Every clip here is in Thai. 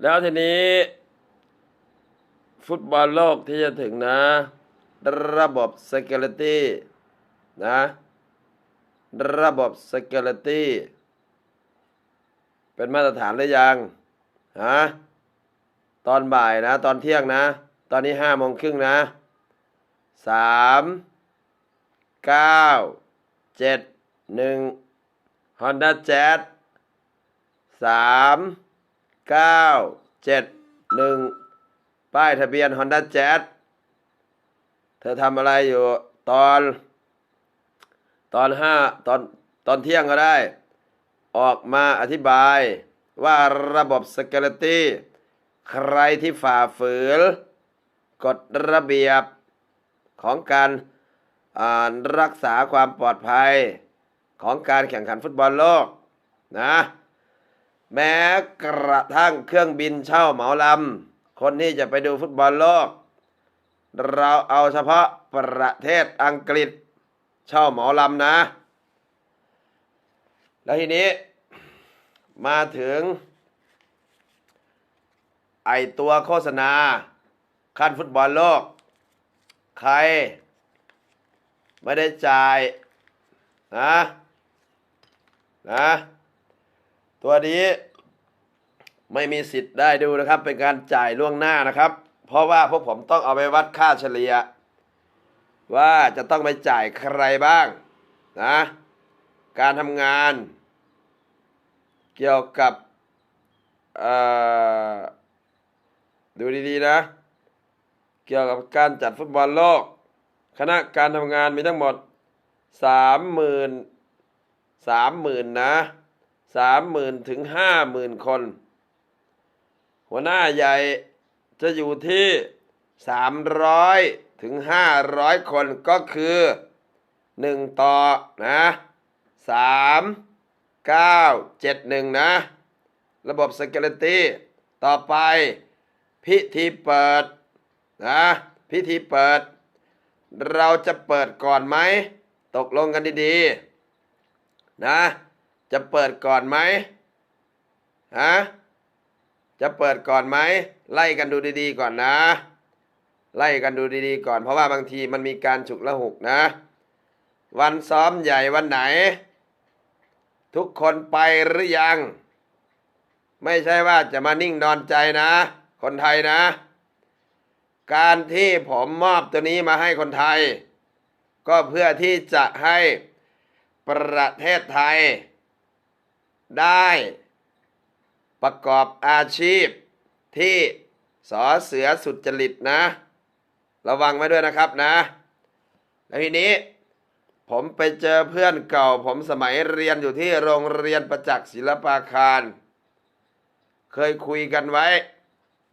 แล้วทีนี้ ฟุตบอลโลกที่จะถึงนะ ระบบ security นะ ระบบ security เป็นมาตรฐานหรือยังฮะตอนบ่ายนะ ตอนเที่ยงนะ ตอนนี้ห้าโมงครึ่งนะสามเก้าเจ็ดหนึ่งฮอนด้าแจ๊สาม 971 ป้ายทะเบียน Honda Jazz เธอทำอะไรอยู่ตอนตอนห้าตอนตอนเที่ยงก็ได้ ออกมาอธิบายว่าระบบสเกลตี้ใครที่ฝ่าฝืนกฎระเบียบของการรักษาความปลอดภัยของการแข่งขันฟุตบอลโลกนะ แม้กระทั่งเครื่องบินเช่าเหมาลำ คนที่จะไปดูฟุตบอลโลก เราเอาเฉพาะประเทศอังกฤษเช่าเหมาลำนะ แล้วทีนี้มาถึง ไอตัวโฆษณาขั้นฟุตบอลโลก ใคร ไม่ได้จ่ายนะนะ ตัวนี้ไม่มีสิทธิ์ได้ดูนะครับ เป็นการจ่ายล่วงหน้านะครับ เพราะว่าพวกผมต้องเอาไปวัดค่าเฉลี่ย ว่าจะต้องไปจ่ายใครบ้างนะการทำงาน เกี่ยวกับดูดีๆนะ เกี่ยวกับการจัดฟุตบอลโลก คณะการทำงานมีทั้งหมดสามหมื่นสามหมื่นนะ สามหมื่นถึงห้าหมื่นคน หัวหน้าใหญ่จะอยู่ที่สามร้อยถึงห้าร้อยคนก็คือหนึ่งต่อนะสามเก้าเจ็ดหนึ่งนะ ระบบ Security ต่อไปพิธีเปิดนะพิธีเปิด เราจะเปิดก่อนไหม ตกลงกันดีๆ นะ จะเปิดก่อนไหมฮะจะเปิดก่อนไหมไล่กันดูดีๆก่อนนะ ไล่กันดูดีๆก่อน เพราะว่าบางทีมันมีการฉุกละหุกนะ วันซ้อมใหญ่วันไหน ทุกคนไปหรือยัง ไม่ใช่ว่าจะมานิ่งนอนใจนะ คนไทยนะ การที่ผมมอบตัวนี้มาให้คนไทย ก็เพื่อที่จะให้ประเทศไทย ได้ประกอบอาชีพที่สอเสือสุจริตนะ ระวังไว้ด้วยนะครับนะ แล้วทีนี้ ผมไปเจอเพื่อนเก่า ผมสมัยเรียนอยู่ที่โรงเรียนประจักษ์ศิลปาคาร เคยคุยกันไว้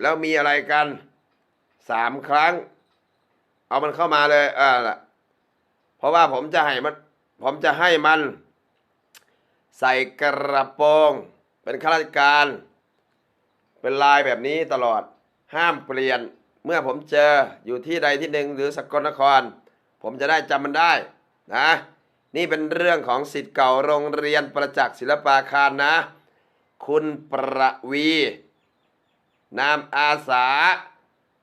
แล้วมีอะไรกันสามครั้ง เอามันเข้ามาเลยเออละเพราะว่าผมจะให้มัน ผมจะให้มัน ใส่กระโปรงเป็นข้าราชการ เป็นลายแบบนี้ตลอดห้ามเปลี่ยนเมื่อผมเจออยู่ที่ใดที่หนึ่งหรือสกลนคร ผมจะได้จำมันได้นะนี่เป็นเรื่องของสิทธิ์เก่าโรงเรียนประจักษ์ศิลปาคารนะ คุณประวี นามอาสา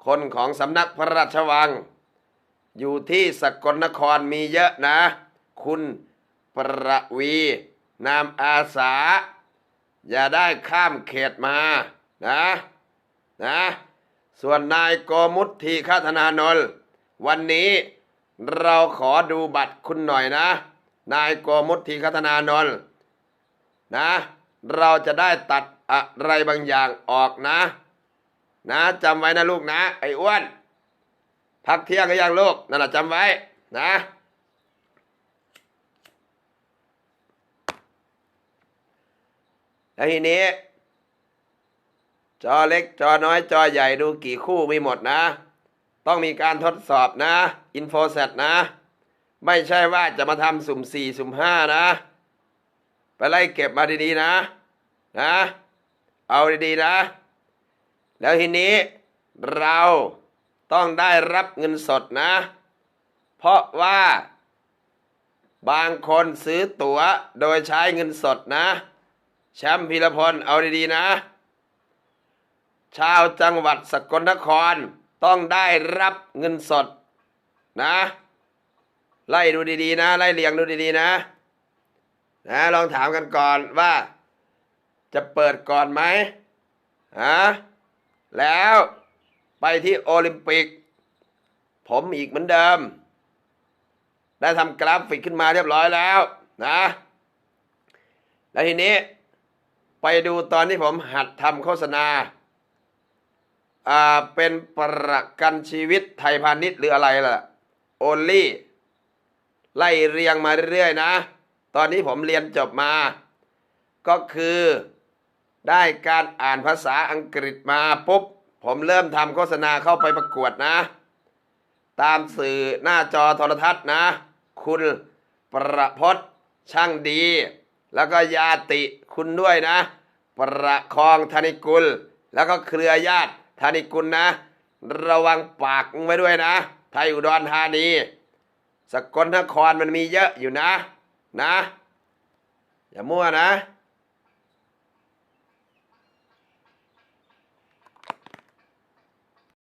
คนของสำนักพระราชวัง อยู่ที่สกลนครมีเยอะนะ คุณประวี นามอาสา อย่าได้ข้ามเขตมานะนะส่วนนายโกมุตทีฆาธนานนท์วันนี้เราขอดูบัตรคุณหน่อยนะ นายโกมุตทีฆาธนานนท์นะ เราจะได้ตัดอะไรบางอย่างออกนะ นะจำไว้นะลูกนะ ไอ้อ้วนพักเที่ยงก็ยังลูกนั่นแหละจำไว้นะ แล้วทีนี้ จอเล็กจอน้อยจอใหญ่ดูกี่คู่มีหมดนะ ต้องมีการทดสอบนะ อินโฟเซตนะ ไม่ใช่ว่าจะมาทำสุ่มสี่สุ่มห้านะ ไปไล่เก็บมาดีๆนะ นะ เอาดีๆนะ แล้วทีนี้เราต้องได้รับเงินสดนะ เพราะว่า บางคนซื้อตั๋วโดยใช้เงินสดนะ แชมป์พีรพลเอาดีๆนะ ชาวจังหวัดสกลนครต้องได้รับเงินสดนะ ไล่ดูดีๆนะ ไล่เรียงดูดีๆนะ นะลองถามกันก่อนว่า จะเปิดก่อนไหมฮะแล้วไปที่โอลิมปิก ผมอีกเหมือนเดิม ได้ทำกราฟิกขึ้นมาเรียบร้อยแล้วนะ แล้วทีนี้ ไปดูตอนที่ผมหัดทำโฆษณาอ่าเป็นประกันชีวิตไทยพาณิชย์หรืออะไรล่ะโอลี่ไล่เรียงมาเรื่อยๆนะ ตอนนี้ผมเรียนจบมา ก็คือได้การอ่านภาษาอังกฤษมาปุ๊บ ผมเริ่มทำโฆษณาเข้าไปประกวดนะ ตามสื่อหน้าจอโทรทัศน์นะ คุณประพศช่างดี แล้วก็ญาติคุณด้วยนะ ประคองธนิกุล แล้วก็เครือญาติธนิกุลนะ ระวังปากไว้ด้วยนะไทยอุดรธานี สกลนครมันมีเยอะอยู่นะ นะ อย่ามั่วนะ